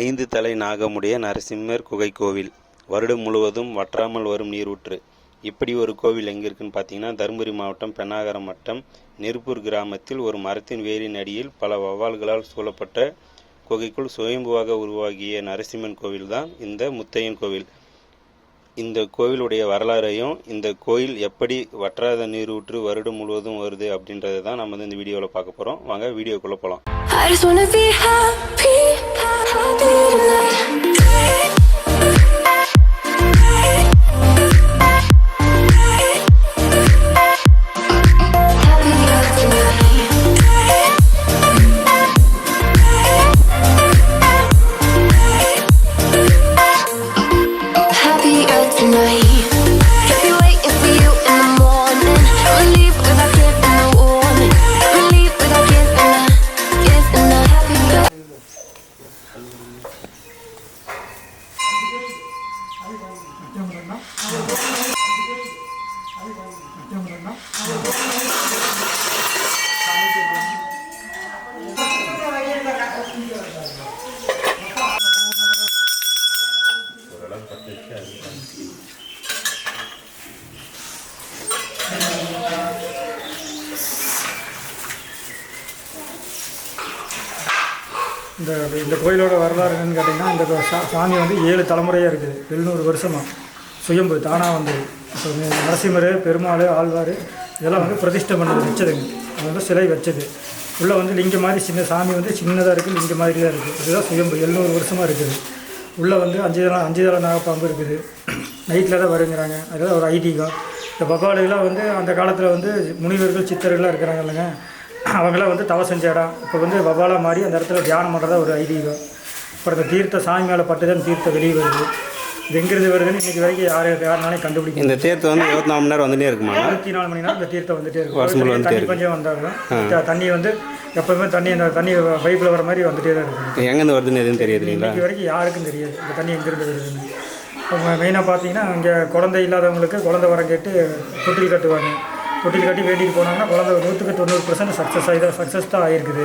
ஐந்து தலை நாகமுடைய நரசிம்மர் குகை கோவில். வருடம் முழுவதும் வற்றாமல் வரும் நீரூற்று. இப்படி ஒரு கோவில் எங்கே இருக்குன்னு பார்த்தீங்கன்னா தருமபுரி மாவட்டம் பெண்ணாகரம் வட்டம் நெருப்பூர் கிராமத்தில் ஒரு மரத்தின் வேரின் அடியில் பல வௌவால்களால் சூழப்பட்ட குகைக்குள் சுயம்புவாக உருவாகிய நரசிம்மன் கோவில் தான் இந்த முத்தையன் கோவில். இந்த கோவிலுடைய வரலாறையும் இந்த கோயில் எப்படி வற்றாத நீரூற்று வருடம் முழுவதும் வருது அப்படின்றத தான் நம்ம வந்து இந்த வீடியோவில் பார்க்க போகிறோம் வாங்க வீடியோக்குள்ளே போகலாம் I'll be tonight. இந்த இந்த கோயிலோட வரலாறு என்னன்னு கேட்டிங்கன்னா இந்த சா- சாமி வந்து ஏழு தலைமுறையாக இருக்குது. எழுநூறு வருஷமாக சுயம்பு தானாக வந்தது இப்போ நரசிம்மர் பெருமாள் ஆழ்வார் இதெல்லாம் வந்து பிரதிஷ்டை பண்ணது வச்சதுங்க அது வந்து சிலை வச்சது. உள்ளே வந்து லிங்க மாதிரி சின்ன சாமி வந்து சின்னதாக இருக்குது லிங்க மாதிரி தான் இருக்குது இதுதான் சுயம்பு. எழுநூறு வருஷமாக இருக்குது. உள்ளே வந்து அஞ்சு தலை அஞ்சு தலை நாகப்பாம்பு இருக்குது. நைட்டில் தான் வருங்கிறாங்க. அதெல்லாம் ஒரு ஐதீகம். இந்த பகவாடுகள்லாம் வந்து அந்த காலத்தில் வந்து முனிவர்கள் சித்தர்கள்லாம் இருக்கிறாங்க இல்லைங்க. அவங்களாம் வந்து தவ செஞ்ச இடம் இப்போ வந்து பபாலா மாறி அந்த இடத்துல தியானம் பண்ணுறதா ஒரு ஐதீகம். அப்புறம் இந்த தீர்த்த சாமி மேலே பட்டு தான் தீர்த்தம் வெளியே வருது. இது எங்கிருந்து வருதுன்னு இன்னைக்கு வரைக்கும் யார் யாருனாலையும் கண்டுபிடிக்க இந்த தேர்த்து வந்து இருபத்தி நாலு மணி நேரம் வந்துட்டே இருக்குமா? இருபத்தி நாலு மணி நேரம் இந்த தீர்த்தம் வந்துட்டே இருக்கும். தண்ணி வந்தாலும் த- தண்ணி வந்து எப்பவுமே தண்ணி அந்த தண்ணி பைப்பில் வர மாதிரி வந்துட்டே தான் இருக்கும். எங்கேருந்து வருதுன்னு எதுவும் தெரியாது இல்லைங்களா? இன்னைக்கு வரைக்கும் யாருக்கும் தெரியாது. இந்த தண்ணி எங்கிருந்து வருதுன்னு. இப்போ மெயினாக பார்த்தீங்கன்னா இங்கே குழந்தை இல்லாதவங்களுக்கு குழந்தை வரம் கேட்டு தொட்டில் கட்டுவாங்க. தொட்டில் கட்டி வேண்டிட்டு போனாங்கன்னா குழந்தை நூற்றுக்கு தொண்ணூறு பர்சன்ட் சக்ஸஸ் ஆகி தான் சக்ஸஸ் தான் ஆகிருக்குது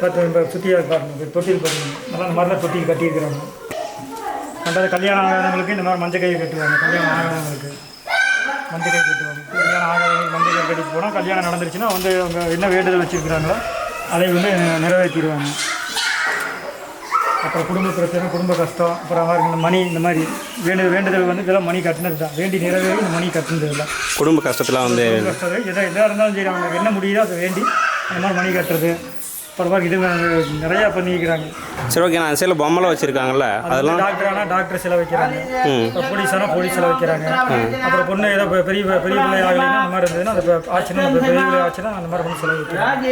பட் இப்போ சுற்றியாக பாருங்க இது தொட்டில் பாருங்க. நல்லா தான் தொட்டில் கட்டியிருக்கிறாங்க. ரெண்டாவது கல்யாணம் ஆகாதவங்களுக்கு இந்த மாதிரி மஞ்சள் கை கட்டுவாங்க. கல்யாணம் ஆகாதவங்களுக்கு. மஞ்சள் கை கட்டுவாங்க. கல்யாணம் ஆகாதவங்களுக்கு மஞ்சள் கை கட்டிட்டு போனால் கல்யாணம் நடந்துருச்சுன்னா வந்து அவங்க என்ன வேண்டுதல் வச்சுருக்கிறாங்களோ அதை வந்து நிறைவேற்றிடுவாங்க. அப்புறம் குடும்ப பிரச்சனை குடும்ப கஷ்டம் அப்புறம் மாதிரி இந்த மணி இந்த மாதிரி வேண்டு வேண்டுதல் வந்து இதெல்லாம் மணி கட்டினது தான் வேண்டி நிறைவேறி இந்த மணி கட்டினது இல்லை குடும்ப கஷ்டத்தில் வந்து கஷ்டம் எதாக எதாக இருந்தாலும் சரி அவங்க என்ன முடியுதோ அதை வேண்டி அந்த மாதிரி மணி கட்டுறது. மாதிரி இது நிறையா பண்ணிக்கிறாங்க சரி ஓகே நான் சில பொம்மைலாம் வச்சுருக்காங்கள அதெல்லாம் டாக்டர் ஆனால் டாக்டர் சில வைக்கிறாங்க போலீஸ் ஆனால் போலீஸ் சில வைக்கிறாங்க அப்புறம் பொண்ணு ஏதோ பெரிய பெரிய பிள்ளை ஆகலைன்னா அந்த மாதிரி இருந்ததுன்னா அது ஆச்சுன்னா பெரிய பிள்ளை ஆச்சுன்னா அந்த மாதிரி பண்ணி சிலை வைக்கிறாங்க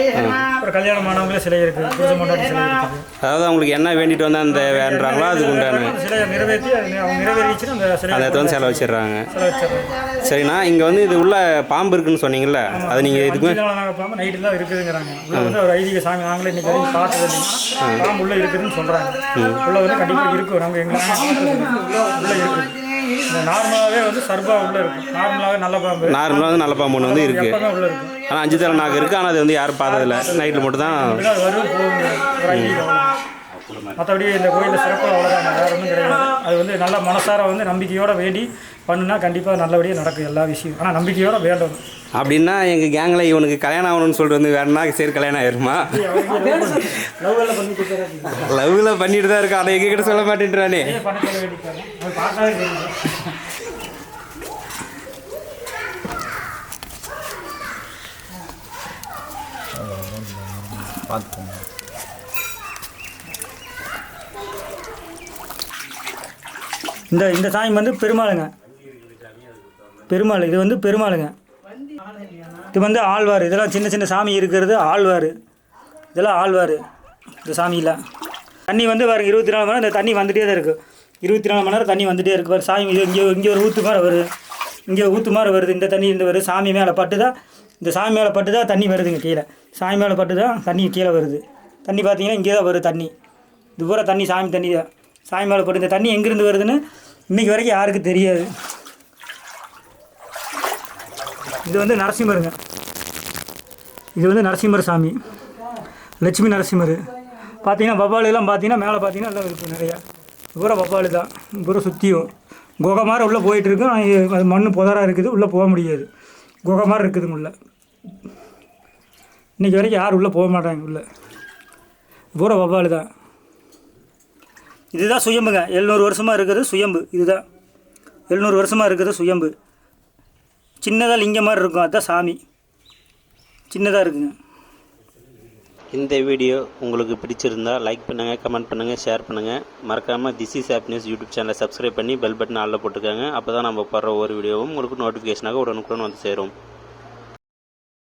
அப்புறம் கல்யாணம் ஆனவங்களே சிலை இருக்குது புரிஞ்ச மாட்டாங்க சிலை இருக்குது அதாவது அவங்களுக்கு என்ன வேண்டிட்டு வந்து அந்த வேண்டுறாங்களோ அதுக்கு உண்டான சிலையை நிறைவேற்றி அவங்க நிறைவேறிச்சுன்னா அந்த சிலையை அந்த இடத்துல செலவு வச்சிடுறாங்க சிலை வச்சிடுறாங்க சரிண்ணா இங்கே வந்து இது உள்ள பாம்பு இருக்குன்னு சொன்னீங்கல்ல அது நீங்கள் இதுக்கு நைட்டு தான் இருக்குதுங்கிறாங்க. ஒரு ஐதீக சாமி நாங்களே இன்னைக்கு வரைக்கும் பார்த்தது பாம்பு உள்ள இருக்குதுன்னு சொல்றாங்க. உள்ள வந்து கண்டிப்பாக இருக்கும் நம்ம எங்க உள்ள இருக்கு. இந்த நார்மலாகவே வந்து சர்பா உள்ள இருக்கும் நார்மலாகவே நல்ல பாம்பு. நார்மலாக வந்து நல்ல பாம்பு ஒன்று வந்து இருக்குது எப்பவுமே உள்ள இருக்கும் ஆனால் அஞ்சு தலை நாக்கு இருக்குது ஆனால் அது வந்து யாரும் பார்த்ததில்ல. நைட்டில் மட்டும் தான் வரும் மற்றபடி இந்த கோயிலில் சிறப்பாக அவ்வளோதான் வேறு ஒன்றும் கிடையாது. அது வந்து நல்ல மனசார வந்து நம்பிக்கையோட வேண்டி பண்ணுனா கண்டிப்பாக நல்லபடியாக நடக்கும் எல்லா விஷயம் ஆனால் நம்பிக்கையோட வேண்டும் அப்படின்னா எங்கள் கேங்கில் இவனுக்கு கல்யாணம் ஆகணும்னு சொல்லிட்டு வந்து வேணும்னா சரி கல்யாணம் ஆயிருமா? லவ்வில் பண்ணிட்டு தான் இருக்கா? அதை எங்ககிட்ட சொல்ல மாட்டேன்றானே. நிறைய பண்ண சொல்ல வேண்டியிருக்காங்க அது பார்த்தாவே தெரியும் இந்த இந்த சாமி வந்து பெருமாளுங்க. பெருமாள் இது வந்து பெருமாளுங்க. இது வந்து ஆழ்வார். இதெல்லாம் சின்ன சின்ன சாமி இருக்கிறது ஆழ்வார். இதெல்லாம் ஆழ்வார் இந்த சாமியில். தண்ணி வந்து பாருங்க இருபத்தி நாலு மணி நேரம் இந்த தண்ணி வந்துட்டே தான் இருக்குது இருபத்தி நாலு மணி நேரம் தண்ணி வந்துட்டே இருக்குது பாரு சாமி இது இங்கே இங்கே ஒரு ஊற்று மாதிரி வருது. இங்கே ஊற்று மாதிரி வருது. இந்த தண்ணி இந்த வருது. சாமி மேலே பட்டு தான் இந்த சாமி மேலே பட்டு தான் தண்ணி வருதுங்க கீழே. சாமி மேலே பட்டு தான் தண்ணி கீழே வருது. தண்ணி பார்த்தீங்கன்னா இங்கே தான் வருது தண்ணி. இது பூரா தண்ணி சாமி தண்ணி தான். சாமி மேலே போட்டு இந்த தண்ணி எங்கேருந்து வருதுன்னு இன்றைக்கி வரைக்கும் யாருக்கும் தெரியாது. இது வந்து நரசிம்மருங்க. இது வந்து நரசிம்மர் சாமி. லட்சுமி நரசிம்மர். பார்த்தீங்கன்னா வவ்வாலுலாம் பார்த்தீங்கன்னா மேலே பார்த்தீங்கன்னா எல்லாம் இருக்குது நிறையா. பூரா பவாலு தான். பூரா சுற்றியும் குகை மாதிரி உள்ளே போயிட்டுருக்கும் அது மண் புதராக இருக்குது. உள்ளே போக முடியாது. குகை மாதிரி இருக்குதுங்க உள்ள. இன்றைக்கி வரைக்கும் யாரும் உள்ளே போக மாட்டாங்க உள்ளே. பூரா பவாலு தான். இதுதான் சுயம்புங்க. எழுநூறு வருஷமாக இருக்கிறது சுயம்பு. இதுதான். எழுநூறு வருஷமாக இருக்கிறது சுயம்பு. சின்னதாக லிங்கம் மாதிரி இருக்கும். அதுதான் சாமி. சின்னதாக இருக்குங்க. இந்த வீடியோ உங்களுக்கு பிடிச்சிருந்தா லைக் பண்ணுங்கள் கமெண்ட் பண்ணுங்கள் ஷேர் பண்ணுங்கள் மறக்காமல் this is app news YouTube சேனலை சப்ஸ்கிரைப் பண்ணி பெல் பட்டன் ஆளில் போட்டுக்கோங்க. அப்போ தான் நம்ம போடுற ஒவ்வொரு வீடியோவும் உங்களுக்கு நோட்டிஃபிகேஷனாக உடனுக்குடன் வந்து சேரும்.